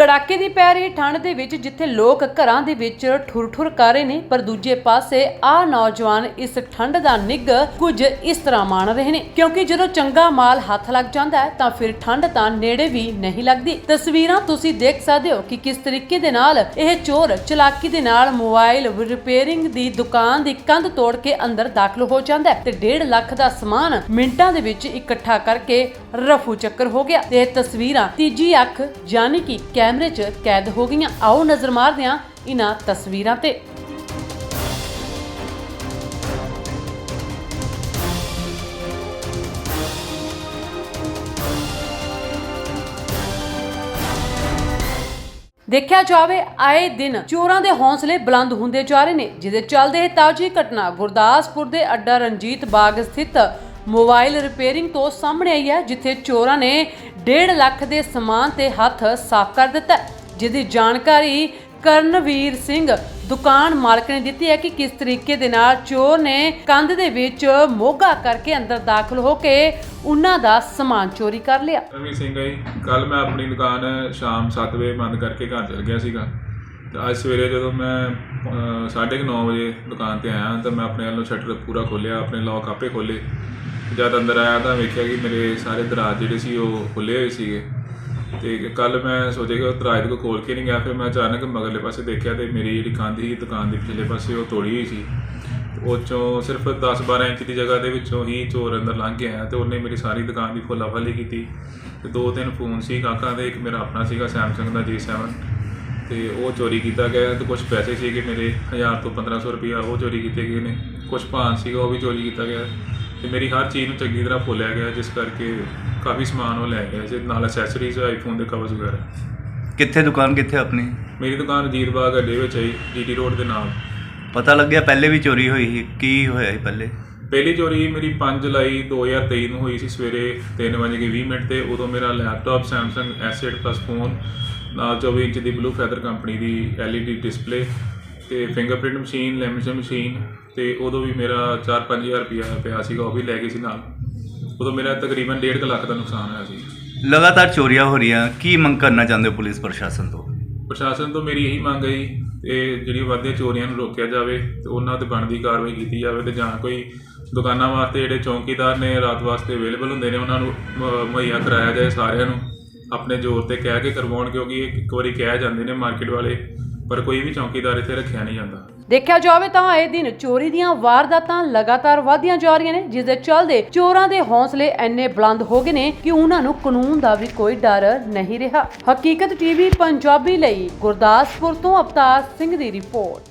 ਕੜਾਕੇ ਦੀ ਪੈ ਰਹੀ ਠੰਡ ਦੇ ਵਿੱਚ ਜਿੱਥੇ ਲੋਕ ਘਰਾਂ ਦੇ ਵਿੱਚ ਠੁਰ-ਠੁਰ ਕਰ ਰਹੇ ਨੇ, ਪਰ ਦੂਜੇ ਪਾਸੇ ਆ ਨੌਜਵਾਨ ਇਸ ਠੰਡ ਦਾ ਨਿੱਘ ਕੁਝ ਇਸ ਤਰ੍ਹਾਂ ਮਾਣ ਰਹੇ ਨੇ। ਕਿਉਂਕਿ ਜਦੋਂ ਚੰਗਾ ਮਾਲ ਹੱਥ ਲੱਗ ਜਾਂਦਾ ਹੈ, ਤਾਂ ਫਿਰ ਠੰਡ ਤਾਂ ਨੇੜੇ ਵੀ ਨਹੀਂ ਲੱਗਦੀ। ਤਸਵੀਰਾਂ ਤੁਸੀਂ ਦੇਖ ਸਕਦੇ ਹੋ ਕਿ ਕਿਸ ਤਰੀਕੇ ਦੇ ਨਾਲ ਇਹ ਚੋਰ ਚਲਾਕੀ ਦੇ ਨਾਲ ਮੋਬਾਈਲ ਰਿਪੇਅਰਿੰਗ ਦੀ ਦੁਕਾਨ ਦੀ ਕੰਧ ਤੋੜ ਕੇ ਅੰਦਰ ਦਾਖਲ ਹੋ ਜਾਂਦਾ ਹੈ ਤੇ 1.5 ਲੱਖ ਦਾ ਸਮਾਨ ਮਿੰਟਾਂ ਦੇ ਵਿੱਚ ਇਕੱਠਾ ਕਰਕੇ ਰਫੂ ਚੱਕਰ ਹੋ ਗਿਆ। ਤੇ ਇਹ ਤਸਵੀਰਾਂ ਤੀਜੀ ਅੱਖ, ਯਾਨੀ ਕਿ ਕੈਮਰੇ 'ਚ ਕੈਦ ਹੋ ਗਈਆਂ। ਆਓ ਨਜ਼ਰ ਮਾਰਦੇ ਹਾਂ ਇਹਨਾਂ ਤਸਵੀਰਾਂ ਤੇ। ਦੇਖਿਆ ਜਾਵੇ, ਆਏ ਦਿਨ ਚੋਰਾਂ ਦੇ ਹੌਸਲੇ ਬੁਲੰਦ ਹੁੰਦੇ ਜਾ ਰਹੇ ਨੇ, ਜਿਹਦੇ ਚੱਲਦੇ ਇਹ ਤਾਜੀ ਘਟਨਾ ਗੁਰਦਾਸਪੁਰ ਦੇ ਅੱਡਾ ਰਣਜੀਤ ਬਾਗ ਸਥਿਤ ਮੋਬਾਈਲ ਰਿਪੇਅਰਿੰਗ ਤੋਂ ਸਾਹਮਣੇ ਆਈ ਹੈ, ਜਿੱਥੇ ਚੋਰਾਂ ਨੇ 1.5 ਲੱਖ ਦੇ ਸਮਾਨ ਤੇ ਹੱਥ ਸਾਫ਼ ਕਰ ਦਿੱਤਾ ਜਿਹਦੀ ਜਾਣਕਾਰੀ ਕਰਨਵੀਰ ਸਿੰਘ, ਦੁਕਾਨ ਮਾਲਕ ਨੇ ਦਿੱਤੀ ਹੈ ਕਿ ਕਿਸ ਤਰੀਕੇ ਦੇ ਨਾਲ ਚੋਰ ਨੇ ਕੰਧ ਦੇ ਵਿੱਚ ਮੋਗਾ ਕਰਕੇ ਅੰਦਰ ਦਾਖਲ ਹੋ ਕੇ ਉਹਨਾਂ ਦਾ ਸਮਾਨ ਚੋਰੀ ਕਰ ਲਿਆ। ਰਵੀ ਸਿੰਘ ਹੈ ਕੱਲ ਮੈਂ ਆਪਣੀ ਦੁਕਾਨ ਸ਼ਾਮ 7 ਵਜੇ ਬੰਦ ਕਰਕੇ ਘਰ ਚਲ ਗਿਆ ਸੀਗਾ। ਤੇ ਅੱਜ ਸਵੇਰੇ ਜਦੋਂ ਮੈਂ 9:30 ਵਜੇ ਦੁਕਾਨ ਤੇ ਆਇਆ ਤਾਂ ਮੈਂ ਆਪਣੇ ਵੱਲੋਂ ਸ਼ਟਰ ਪੂਰਾ ਖੋਲਿਆ ਆਪਣੇ ਲੌਕ ਆਪੇ ਖੋਲੇ ਜਦ ਅੰਦਰ ਆਇਆ ਤਾਂ ਵੇਖਿਆ ਕਿ ਮੇਰੇ ਸਾਰੇ ਦਰਾਜ਼ ਜਿਹੜੇ ਸੀ ਉਹ ਖੁੱਲੇ ਹੋਏ ਸੀਗੇ। ਤੇ ਕੱਲ ਮੈਂ ਸੋਚਿਆ ਕਿ ਉਹ ਦਰਾਜ਼ ਕੋ ਖੋਲ ਕੇ ਨਹੀਂ ਗਿਆ, ਫਿਰ ਮੈਂ ਅਚਾਨਕ ਮਗਰਲੇ ਪਾਸੇ ਦੇਖਿਆ ਤੇ ਮੇਰੀ ਜਿਹੜੀ ਕੰਧ ਸੀ, ਦੁਕਾਨ ਦੇ ਪਿਛਲੇ ਪਾਸੇ ਉਹ ਤੋੜੀ ਹੋਈ ਸੀ। ਉਹ 'ਚੋਂ ਸਿਰਫ 10-12 ਇੰਚ ਦੀ ਜਗ੍ਹਾ ਦੇ ਵਿੱਚੋਂ ਹੀ ਚੋਰ ਅੰਦਰ ਲੰਘ ਕੇ ਆਇਆ ਤੇ ਉਹਨੇ ਮੇਰੀ ਸਾਰੀ ਦੁਕਾਨ ਦੀ ਫੁੱਲਾਫਾਲੀ ਕੀਤੀ। ਤੇ ਦੋ ਤਿੰਨ ਫੋਨ ਸੀ ਕਾਕਾਂ ਦੇ, ਇੱਕ ਮੇਰਾ ਆਪਣਾ ਸੀਗਾ, Samsung ਦਾ J7 ਤੇ ਉਹ ਚੋਰੀ ਕੀਤਾ ਗਿਆ ਤੇ ਕੁਝ ਪੈਸੇ ਸੀਗੇ ਮੇਰੇ 1000 ਤੋਂ 1500 ਰੁਪਇਆ ਉਹ ਚੋਰੀ ਕੀਤੇ ਗਏ ਨੇ। ਕੁਝ ਭਾਨ ਸੀਗਾ ਉਹ ਵੀ ਚੋਰੀ ਕੀਤਾ ਗਿਆ। ਤੇ ਮੇਰੀ ਹਰ ਚੀਜ਼ ਨੂੰ ਚੰਗੀ ਤਰ੍ਹਾਂ ਫੋਲਿਆ ਗਿਆ ਜਿਸ ਕਰਕੇ ਕਾਫੀ ਸਮਾਨ ਉਹ ਲੈ ਗਿਆ ਸੀ ਨਾਲ ਐਕਸੈਸਰੀਜ਼ ਆਈਫੋਨ ਦੇ ਕਵਰਸ ਵਗੈਰਾ। ਕਿੱਥੇ ਦੁਕਾਨ ਕਿੱਥੇ ਆਪਣੀ? ਮੇਰੀ ਦੁਕਾਨ ਰਜੀਤ ਬਾਗ ਅੱਡੇ ਵਿੱਚ ਹੈ ਜੀਟੀ ਰੋਡ ਦੇ ਨਾਲ। ਪਤਾ ਲੱਗਿਆ ਪਹਿਲੇ ਵੀ ਚੋਰੀ ਹੋਈ ਸੀ ਕੀ ਹੋਇਆ ਸੀ ਪਹਿਲੇ? ਪਹਿਲੀ ਚੋਰੀ ਮੇਰੀ 5 ਜੁਲਾਈ 2023 ਨੂੰ ਹੋਈ ਸੀ ਸਵੇਰੇ 3:20 ਮਿੰਟ ਤੇ ਉਦੋਂ ਮੇਰਾ laptop Samsung S8 Plus phone ਨਾਲ 24 ਇੰਚ ਦੀ ਬਲੂ ਫੈਦਰ ਕੰਪਨੀ ਦੀ LED ਡਿਸਪਲੇ ਤੇ ਫਿੰਗਰਪ੍ਰਿੰਟ ਮਸ਼ੀਨ ਲੈਮੀਨੇਸ਼ਨ ਮਸ਼ੀਨ ਤੇ ਉਦੋਂ ਵੀ ਮੇਰਾ 4-5000 ਰੁਪਇਆ ਪਿਆ ਸੀਗਾ ਉਹ ਵੀ ਲੈ ਗਏ ਸੀ ਨਾਲ। ਉਦੋਂ ਮੇਰਾ ਤਕਰੀਬਨ 1.5 ਲੱਖ ਦਾ ਨੁਕਸਾਨ ਹੋਇਆ ਸੀ। ਲਗਾਤਾਰ ਚੋਰੀਆਂ ਹੋ ਰਹੀਆਂ ਕੀ ਮੰਗ ਕਰਨਾ ਚਾਹੁੰਦੇ ਪੁਲਿਸ ਪ੍ਰਸ਼ਾਸਨ ਤੋਂ? ਪ੍ਰਸ਼ਾਸਨ ਤੋਂ ਮੇਰੀ ਇਹੀ ਮੰਗ ਹੈ ਜੀ ਤੇ ਜਿਹੜੀਆਂ ਵੱਧਦੀਆਂ ਚੋਰੀਆਂ ਨੂੰ ਰੋਕਿਆ ਜਾਵੇ ਤੇ ਉਹਨਾਂ ਤੇ ਬਣਦੀ ਕਾਰਵਾਈ ਕੀਤੀ ਜਾਵੇ ਤੇ ਜਾਂ ਕੋਈ ਦੁਕਾਨਾਂ ਵਾਸਤੇ ਜਿਹੜੇ ਚੌਕੀਦਾਰ ਨੇ ਰਾਤ ਵਾਸਤੇ ਅਵੇਲੇਬਲ ਹੁੰਦੇ ਨੇ, ਉਹਨਾਂ ਨੂੰ ਮ- ਮੁਹੱਈਆ ਕਰਾਇਆ ਜਾਏ ਸਾਰਿਆਂ ਨੂੰ, ਆਪਣੇ ਜ਼ੋਰ ਤੇ ਕਹਿ ਕੇ ਕਰਵਾਉਣ ਕਿਉਂਕਿ ਇੱਕ ਵਾਰੀ ਕਹਿ ਜਾਂਦੇ ਨੇ ਮਾਰਕੀਟ ਵਾਲੇ ਪਰ ਕੋਈ ਵੀ ਚੌਕੀਦਾਰ ਇੱਥੇ ਰੱਖਿਆ ਨਹੀਂ ਜਾਂਦਾ। ਦੇਖਿਆ ਜਾਵੇ ਤਾਂ ਆਏ ਦਿਨ ਚੋਰੀ ਦੀਆਂ ਵਾਰਦਾਤਾਂ ਲਗਾਤਾਰ ਵਧਦੀਆਂ ਜਾ ਰਹੀਆਂ ਨੇ, ਜਿਸ ਦੇ ਚੱਲਦੇ ਚੋਰਾਂ ਦੇ ਹੌਸਲੇ ਐਨੇ ਬੁਲੰਦ ਹੋ ਗਏ ਨੇ ਕਿ ਉਹਨਾਂ ਨੂੰ ਕਾਨੂੰਨ ਦਾ ਵੀ ਕੋਈ ਡਰ ਨਹੀਂ ਰਿਹਾ। ਹਕੀਕਤ ਟੀਵੀ ਪੰਜਾਬੀ ਲਈ ਗੁਰਦਾਸਪੁਰ ਤੋਂ ਅਵਤਾਰ ਸਿੰਘ ਦੀ ਰਿਪੋਰਟ।